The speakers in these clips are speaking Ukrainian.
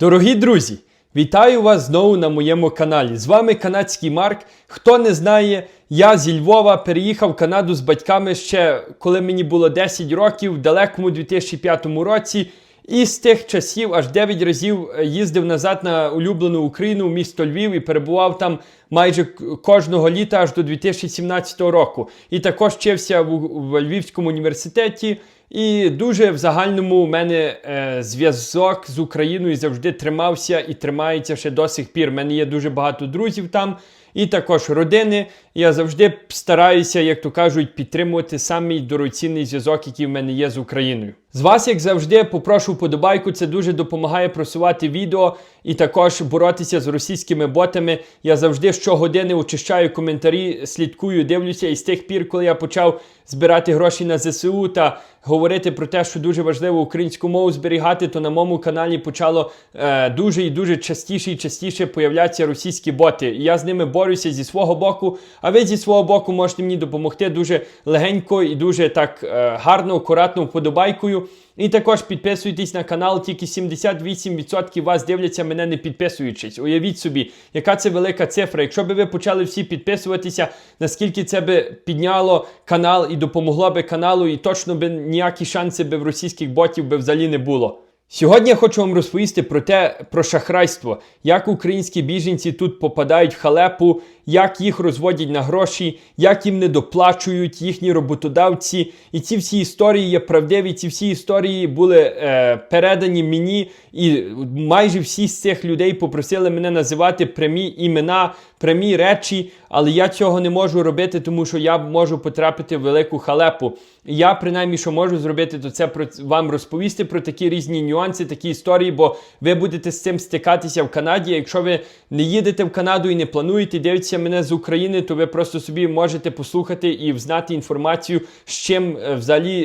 Дорогі друзі, вітаю вас знову на моєму каналі. З вами канадський Марк. Хто не знає, я зі Львова переїхав в Канаду з батьками ще коли мені було 10 років, в далекому 2005 році. І з тих часів аж 9 разів е, їздив назад на улюблену Україну в місто Львів і перебував там майже кожного літа аж до 2017 року. І також вчився в, в Львівському університеті. І дуже в загальному у мене е, зв'язок з Україною завжди тримався і тримається ще до сих пір. У мене є дуже багато друзів там, і також родини. Я завжди стараюся, як то кажуть, підтримувати самий дорогоцінний зв'язок, який в мене є з Україною. З вас, як завжди, попрошу вподобайку. Це дуже допомагає просувати відео і також боротися з російськими ботами. Я завжди щогодини очищаю коментарі, слідкую, дивлюся. І з тих пір, коли я почав збирати гроші на ЗСУ та говорити про те, що дуже важливо українську мову зберігати, то на моєму каналі почало е, дуже і дуже частіше і частіше появлятися російські боти. І я з ними борюся зі свого боку. А ви зі свого боку можете мені допомогти дуже легенько і дуже так е, гарно, акуратно вподобайкою. І також підписуйтесь на канал, тільки 78% вас дивляться мене не підписуючись. Уявіть собі, яка це велика цифра. Якщо б ви почали всі підписуватися, наскільки це би підняло канал і допомогло би каналу, і точно би ніякі шанси би в російських ботів би взагалі не було. Сьогодні я хочу вам розповісти про те, про шахрайство, як українські біженці тут попадають в халепу, як їх розводять на гроші, як їм не доплачують їхні роботодавці. І ці всі історії є правдиві. Ці всі історії були е, передані мені, і майже всі з цих людей попросили мене називати прямі імена, прямі речі, але я цього не можу робити, тому що я можу потрапити в велику халепу. Я принаймні, що можу зробити, то це про вам розповісти про такі різні нюанси, такі історії, бо ви будете з цим стикатися в Канаді. Якщо ви не їдете в Канаду і не плануєте дивитися мене з України, то ви просто собі можете послухати і взнати інформацію, з чим е, взагалі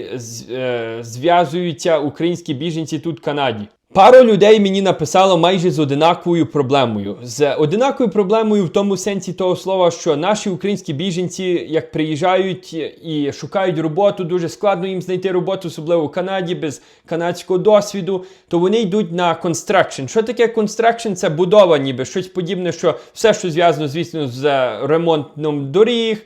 е, зв'язуються українські біженці тут в Канаді. Пару людей мені написало майже з одинаковою проблемою. З одинаковою проблемою в тому сенсі того слова, що наші українські біженці, як приїжджають і шукають роботу, дуже складно їм знайти роботу, особливо в Канаді, без канадського досвіду, то вони йдуть на construction. Що таке construction? Це будова, ніби щось подібне, що все, що зв'язано, звісно, з ремонтом доріг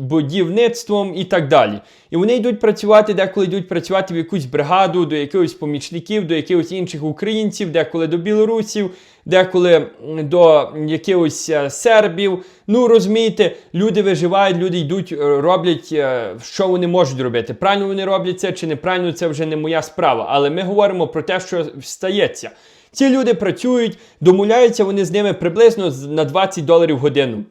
будівництвом і так далі. І вони йдуть працювати, деколи йдуть працювати в якусь бригаду, до якихось помічників, до якихось інших українців, деколи до білорусів, деколи до якихось е, сербів. Ну розумієте, люди виживають, люди йдуть, е, роблять, е, що вони можуть робити. Правильно вони роблять це чи неправильно, це вже не моя справа. Але ми говоримо про те, що стається. Ці люди працюють, домовляються вони з ними приблизно на 20 доларів годину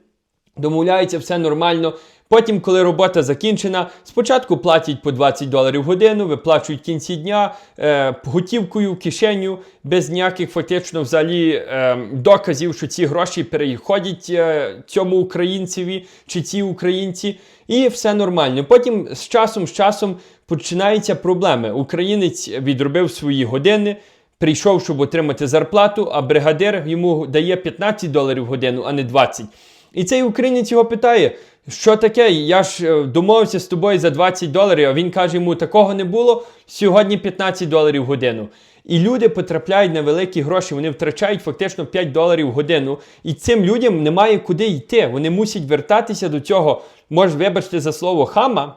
домовляються, все нормально. Потім, коли робота закінчена, спочатку платять по 20 доларів годину, виплачують кінці дня е, готівкою кишеню, без ніяких фактично взагалі е, доказів, що ці гроші переходять е, цьому українцеві чи ці українці, і все нормально. Потім з часом, з часом починаються проблеми. Українець відробив свої години. Прийшов, щоб отримати зарплату, а бригадир йому дає 15 доларів годину, а не 20. І цей українець його питає, що таке? Я ж е, домовився з тобою за 20 доларів, а він каже йому, такого не було, сьогодні 15 доларів в годину. І люди потрапляють на великі гроші, вони втрачають фактично 5 доларів в годину. І цим людям немає куди йти. Вони мусять вертатися до цього, може, вибачте за слово хама,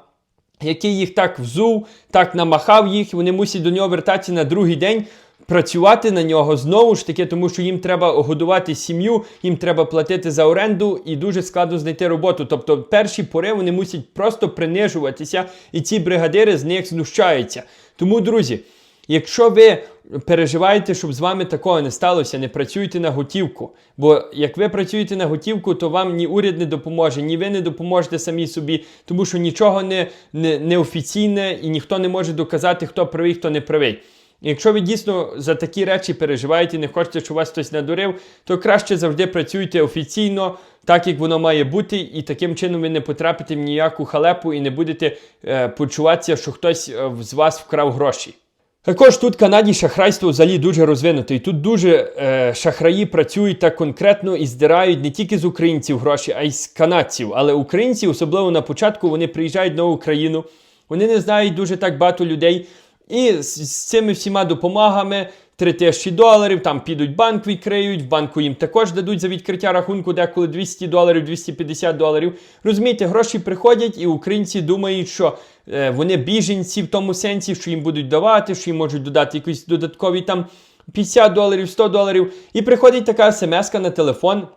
який їх так взув, так намахав їх, вони мусять до нього вертатися на другий день. Працювати на нього знову ж таки, тому що їм треба годувати сім'ю, їм треба платити за оренду і дуже складно знайти роботу. Тобто, перші пори вони мусять просто принижуватися, і ці бригадири з них знущаються. Тому, друзі, якщо ви переживаєте, щоб з вами такого не сталося, не працюйте на готівку. Бо як ви працюєте на готівку, то вам ні уряд не допоможе, ні ви не допоможете самі собі, тому що нічого не, не, не офіційне і ніхто не може доказати, хто правий, хто не правий. Якщо ви дійсно за такі речі переживаєте, не хочете, щоб вас хтось надурив, то краще завжди працюйте офіційно, так як воно має бути, і таким чином ви не потрапите в ніяку халепу і не будете е, почуватися, що хтось е, з вас вкрав гроші. Також тут в Канаді шахрайство взагалі дуже розвинуто. І тут дуже е, шахраї працюють так конкретно і здирають не тільки з українців гроші, а й з канадців. Але українці, особливо на початку, вони приїжджають нову країну, вони не знають дуже так багато людей. І з, з цими всіма допомагами, 3 тисячі доларів, там підуть банк відкриють, в банку їм також дадуть за відкриття рахунку деколи 200 доларів, 250 доларів. Розумієте, гроші приходять, і українці думають, що е, вони біженці в тому сенсі, що їм будуть давати, що їм можуть додати якісь додаткові там 50 доларів, 100 доларів. І приходить така смс на телефон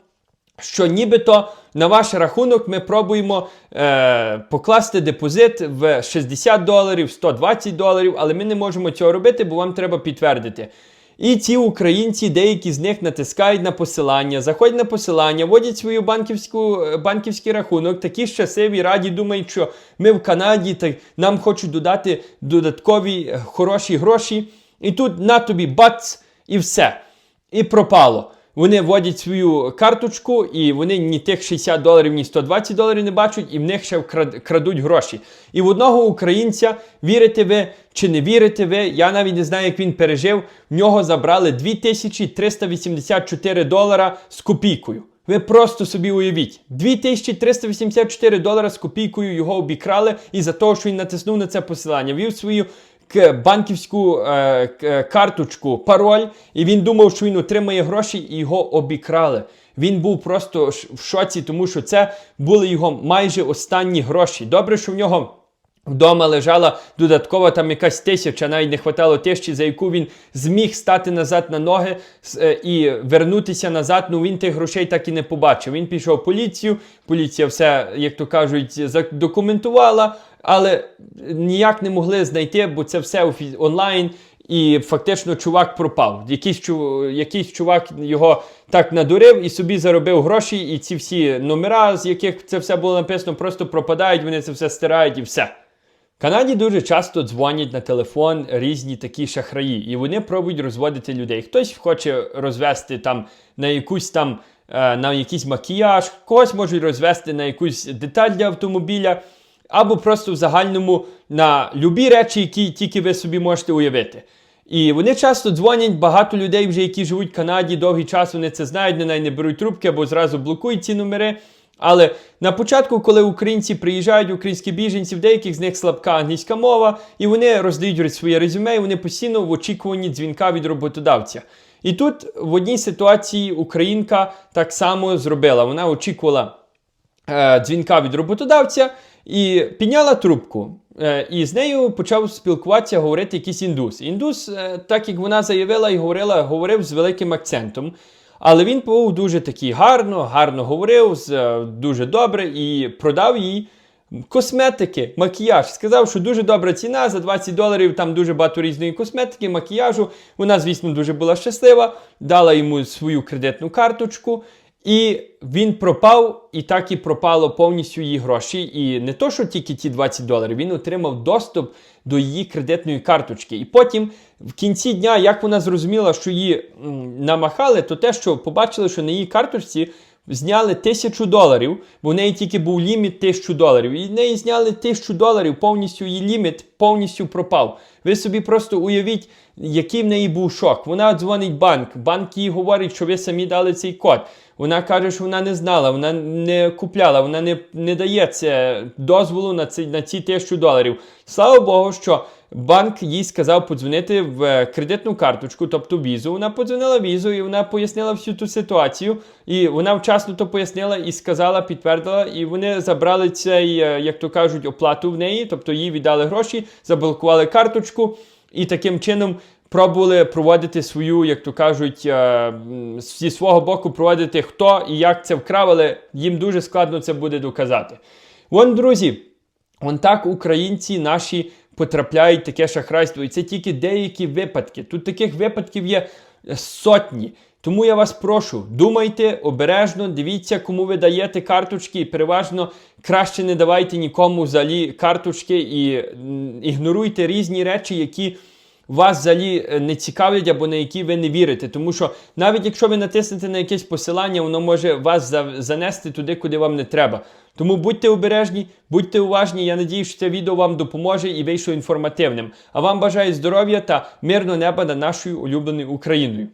що нібито на ваш рахунок ми пробуємо е, покласти депозит в 60 доларів, 120 доларів, але ми не можемо цього робити, бо вам треба підтвердити. І ці українці, деякі з них натискають на посилання, заходять на посилання, вводять свою банківську, е, банківський рахунок, такі щасливі, раді, думають, що ми в Канаді, та нам хочуть додати додаткові е, хороші гроші. І тут на тобі бац, і все. І пропало. Вони вводять свою карточку, і вони ні тих 60 доларів, ні 120 доларів не бачать, і в них ще крадуть гроші. І в одного українця, вірите ви чи не вірите ви, я навіть не знаю, як він пережив, в нього забрали 2384 долара з копійкою. Ви просто собі уявіть, 2384 долара з копійкою його обікрали і за те, що він натиснув на це посилання, вів свою банківську е, карточку, пароль, і він думав, що він отримає гроші, і його обікрали. Він був просто в шоці, тому що це були його майже останні гроші. Добре, що в нього. Вдома лежала додаткова там якась тисяча, навіть не хватало тисячі, за яку він зміг стати назад на ноги е, і вернутися назад. Ну він тих грошей так і не побачив. Він пішов в поліцію, поліція все, як то кажуть, задокументувала, але ніяк не могли знайти, бо це все онлайн. І фактично чувак пропав. Якийсь, чу- якийсь чувак його так надурив і собі заробив гроші, і ці всі номера, з яких це все було написано, просто пропадають, вони це все стирають і все. Канаді дуже часто дзвонять на телефон різні такі шахраї, і вони пробують розводити людей. Хтось хоче розвести там на якусь там е, на якийсь макіяж, когось можуть розвести на якусь деталь для автомобіля, або просто в загальному на любі речі, які тільки ви собі можете уявити. І вони часто дзвонять, багато людей, вже які живуть в Канаді довгий час, вони це знають, не беруть трубки або зразу блокують ці номери. Але на початку, коли українці приїжджають, українські біженці, в деяких з них слабка англійська мова, і вони роздають своє резюме, і вони постійно в очікуванні дзвінка від роботодавця. І тут в одній ситуації українка так само зробила. Вона очікувала е, дзвінка від роботодавця і підняла трубку. Е, і з нею почав спілкуватися, говорити якийсь індус. Індус, е, так як вона заявила і говорила, говорив з великим акцентом. Але він був дуже такий гарно, гарно говорив, е, дуже добре і продав їй косметики, макіяж. Сказав, що дуже добра ціна за 20 доларів, там дуже багато різної косметики, макіяжу. Вона, звісно, дуже була щаслива, дала йому свою кредитну карточку. І він пропав, і так і пропало повністю її гроші. І не то, що тільки ті 20 доларів, він отримав доступ до її кредитної карточки. І потім, в кінці дня, як вона зрозуміла, що її намахали, то те, що побачили, що на її карточці зняли тисячу доларів, бо в неї тільки був ліміт тисячу доларів. І в неї зняли тисячу доларів, повністю її ліміт повністю пропав. Ви собі просто уявіть, який в неї був шок. Вона дзвонить банк, банк їй говорить, що ви самі дали цей код. Вона каже, що вона не знала, вона не купляла, вона не, не дає це дозволу на ці, на ці тисячу доларів. Слава Богу, що банк їй сказав подзвонити в е, кредитну карточку, тобто візу. Вона подзвонила візу і вона пояснила всю ту ситуацію. І вона вчасно то пояснила і сказала, підтвердила, і вони забрали цей, е, як то кажуть, оплату в неї, тобто їй віддали гроші, заблокували карточку і таким чином пробували проводити свою, як то кажуть, е, зі свого боку проводити хто і як це вкрав, але їм дуже складно це буде доказати. Вон, друзі, вон так українці наші потрапляють таке шахрайство. І це тільки деякі випадки. Тут таких випадків є сотні. Тому я вас прошу, думайте обережно, дивіться, кому ви даєте карточки, і переважно краще не давайте нікому взагалі карточки і ігноруйте різні речі, які вас взагалі е, не цікавлять або на які ви не вірите. Тому що навіть якщо ви натиснете на якесь посилання, воно може вас за- занести туди, куди вам не треба. Тому будьте обережні, будьте уважні. Я надію, що це відео вам допоможе і вийшло інформативним. А вам бажаю здоров'я та мирного неба над нашою улюбленою Україною.